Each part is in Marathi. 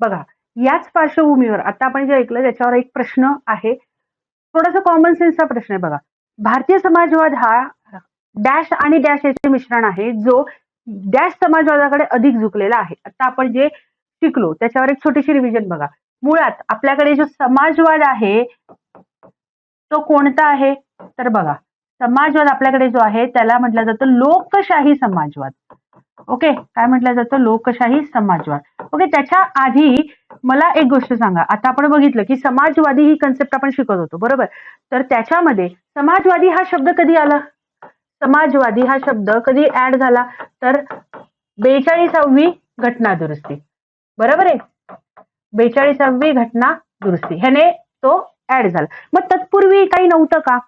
बघा याच पार्श्वभूमीवर आता आपण जे ऐकलं त्याच्यावर एक प्रश्न आहे. थोडासा कॉमन सेन्सचा प्रश्न आहे बघा. भारतीय समाजवाद हा डॅश आणि डॅश याचे मिश्रण आहे जो डॅश समाजवादाकडे अधिक झुकलेला आहे. आता आपण जे शिकलो त्याच्यावर एक छोटीशी रिव्हिजन बघा. मुळात आपल्याकडे जो समाजवाद आहे तो कोणता आहे? तर बघा समाजवाद आपल्याकडे जो आहे त्याला म्हटलं जातं लोकशाही समाजवाद. ओके? काय म्हटलं जातं? लोकशाही समाजवाद. ओके त्याच्या आधी मला एक गोष्ट सांगा. आता आपण बघितलं की समाजवादी ही कन्सेप्ट आपण शिकत होतो बरोबर? तर त्याच्यामध्ये समाजवादी हा शब्द कधी आला? समाजवादी हा शब्द कधी ऍड झाला? तर बेचाळीसावी घटना दुरुस्ती. बरोबर आहे? बेचाळीसावी घटना दुरुस्ती. ह्याने तो ऍड झाला. मग तत्पूर्वी काही नव्हतं का?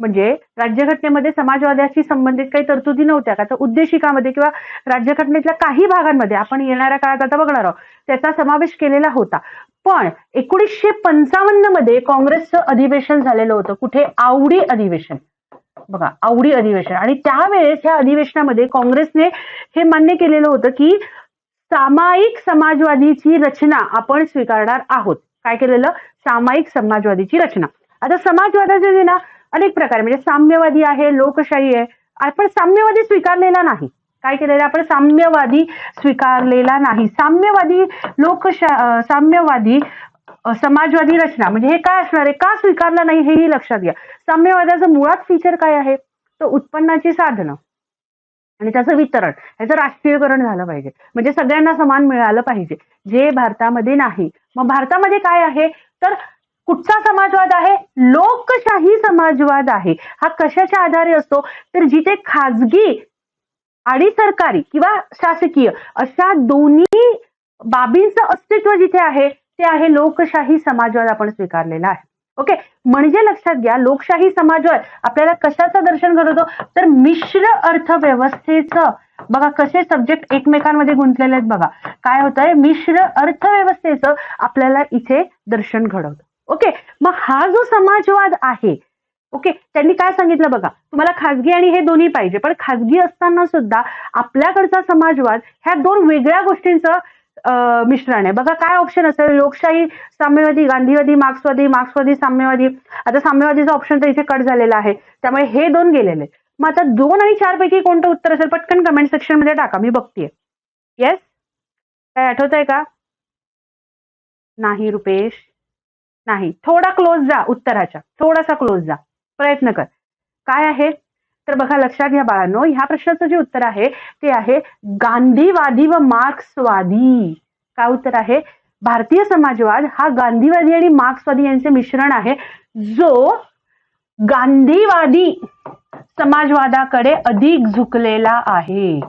म्हणजे राज्यघटनेमध्ये समाजवादाशी संबंधित काही तरतुदी नव्हत्या का? तर उद्देशिकामध्ये किंवा राज्यघटनेतल्या काही भागांमध्ये आपण येणाऱ्या काळात आता बघणार आहोत त्याचा समावेश केलेला होता. पण एकोणीसशे पंचावन्नमध्ये काँग्रेसचं अधिवेशन झालेलं होतं. कुठे? आवडी अधिवेशन. बघा आवडी अधिवेशन. आणि त्यावेळेस ह्या अधिवेशनामध्ये काँग्रेसने हे मान्य केलेलं होतं की सामायिक समाजवादीची रचना आपण स्वीकारणार आहोत. काय केलेलं? सामायिक समाजवादीची रचना. आता समाजवादाचे जे ना अनेक प्रकार. म्हणजे साम्यवादी आहे लोकशाही आहे. आपण साम्यवादी स्वीकारलेला नाही. काय केलेलं आपण साम्यवादी स्वीकारलेला नाही. साम्यवादी लोकशा साम्यवादी समाजवादी रचना. म्हणजे हे काय असणार आहे? का स्वीकारला नाही? हेही लक्षात घ्या. साम्यवादाचं मुळात फीचर काय आहे? तर उत्पन्नाची साधनं. आणि त्याचं वितरण. ह्याचं राष्ट्रीयकरण झालं पाहिजे. म्हणजे सगळ्यांना समान मिळालं पाहिजे. जे भारतामध्ये नाही. मग भारतामध्ये काय आहे? तर कुठचा समाजवाद आहे? लोकशाही समाजवाद आहे. हा कशाच्या आधारे असतो? तर जिथे खाजगी आणि सरकारी किंवा शासकीय अशा दोन्ही बाबींचं अस्तित्व जिथे आहे ते आहे लोकशाही समाजवाद आपण स्वीकारलेला आहे. ओके? म्हणजे लक्षात घ्या लोकशाही समाजवाद आपल्याला कशाचं दर्शन घडवतो तर मिश्र अर्थव्यवस्थेचं. बघा कसे सब्जेक्ट एकमेकांमध्ये गुंतलेले आहेत बघा. काय होत आहे मिश्र अर्थव्यवस्थेचं आपल्याला इथे दर्शन घडवतं. ओके? मग हा जो समाजवाद आहे ओके? त्यांनी काय सांगितलं बघा? तुम्हाला खाजगी आणि हे दोन्ही पाहिजे पण खाजगी असताना सुद्धा आपल्याकडचा समाजवाद ह्या दोन वेगळ्या गोष्टींचं मिश्रण आहे. बघा काय ऑप्शन असेल? लोकशाही साम्यवादी गांधीवादी मार्क्सवादी मार्क्सवादी साम्यवादी. आता साम्यवादीचा ऑप्शन तर इथे कट झालेला आहे. त्यामुळे हे दोन गेलेले मग आता दोन आणि चार पैकी कोणतं उत्तर असेल? पटकन कमेंट सेक्शनमध्ये टाका. मी बघतीये. येस काय आठवत आहे का? नाही रुपेश. नाही. थोडा क्लोज जा उत्तराच्या. थोडासा क्लोज जा. प्रयत्न कर. काय आहे? तर बघा लक्षात घ्या बाळांनो ह्या प्रश्नाचं जे उत्तर आहे ते आहे गांधीवादी व मार्क्सवादी. काय उत्तर आहे? भारतीय समाजवाद हा गांधीवादी आणि मार्क्सवादी यांचे मिश्रण आहे जो गांधीवादी समाजवादाकडे अधिक झुकलेला आहे.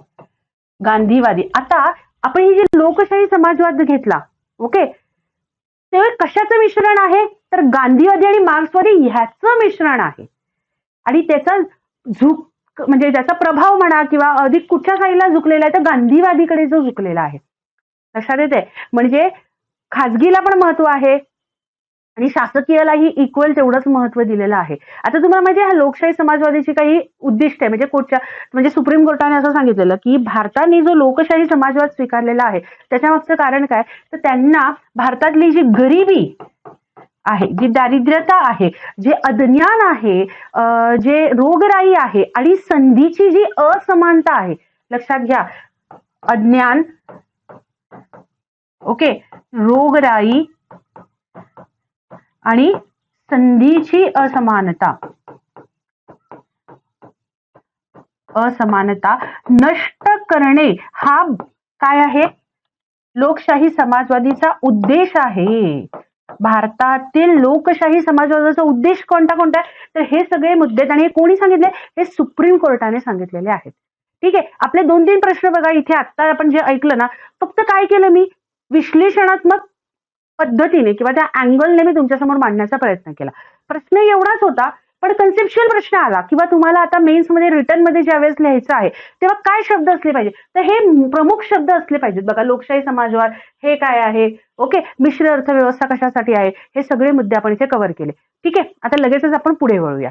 गांधीवादी. आता आपण ही जी लोकशाही समाजवाद घेतला ओके? तेव्हा कशाचं मिश्रण आहे? तर गांधीवादी आणि मार्क्सवादी ह्याचं मिश्रण आहे. आणि त्याचा झुक म्हणजे त्याचा प्रभाव म्हणा किंवा अधिक कुठच्या साईडला झुकलेला आहे तर गांधीवादीकडे जो झुकलेला आहे. लक्षात येते म्हणजे खाजगीला पण महत्त्व आहे. आणि शासकीयलाही इक्वल तेवढंच महत्त्व दिलेलं आहे. आता तुम्हाला माहिती आहे हा लोकशाही समाजवादीची काही उद्दिष्ट आहे. म्हणजे कोर्टच्या म्हणजे सुप्रीम कोर्टाने असं सांगितलेलं की भारताने जो लोकशाही समाजवाद स्वीकारलेला आहे त्याच्यामागचं कारण काय? तर त्यांना भारतातली जी गरिबी आहे जी दारिद्र्यता आहे जे अज्ञान आहे जे रोगराई आहे आणि संधीची जी असमानता आहे लक्षात घ्या. अज्ञान ओके रोगराई आणि संधीची असमानता. असमानता नष्ट करणे हा काय आहे? लोकशाही समाजवादीचा उद्देश आहे. भारतातील लोकशाही समाजवादाचा उद्देश कोणता कोणता आहे? तर हे सगळे मुद्दे आणि हे कोणी सांगितले? हे सुप्रीम कोर्टाने सांगितलेले आहेत. ठीक आहे? आपले दोन तीन प्रश्न बघा. इथे आता आपण जे ऐकलं ना फक्त काय केलं मी? विश्लेषणात्मक पद्धतीने किंवा त्या अँगलने मी तुमच्यासमोर मांडण्याचा प्रयत्न केला. प्रश्न एवढाच होता पण कन्सेप्च्युअल प्रश्न आला किंवा तुम्हाला आता मेन्समध्ये रिटर्नमध्ये ज्यावेळेस लिहायचं आहे तेव्हा काय शब्द असले पाहिजे? तर हे प्रमुख शब्द असले पाहिजेत. बघा लोकशाही समाजवाद हे काय आहे? ओके मिश्र अर्थव्यवस्था कशासाठी आहे? हे सगळे मुद्दे आपण इथे कव्हर केले. ठीक आहे आता लगेचच आपण पुढे वळूया.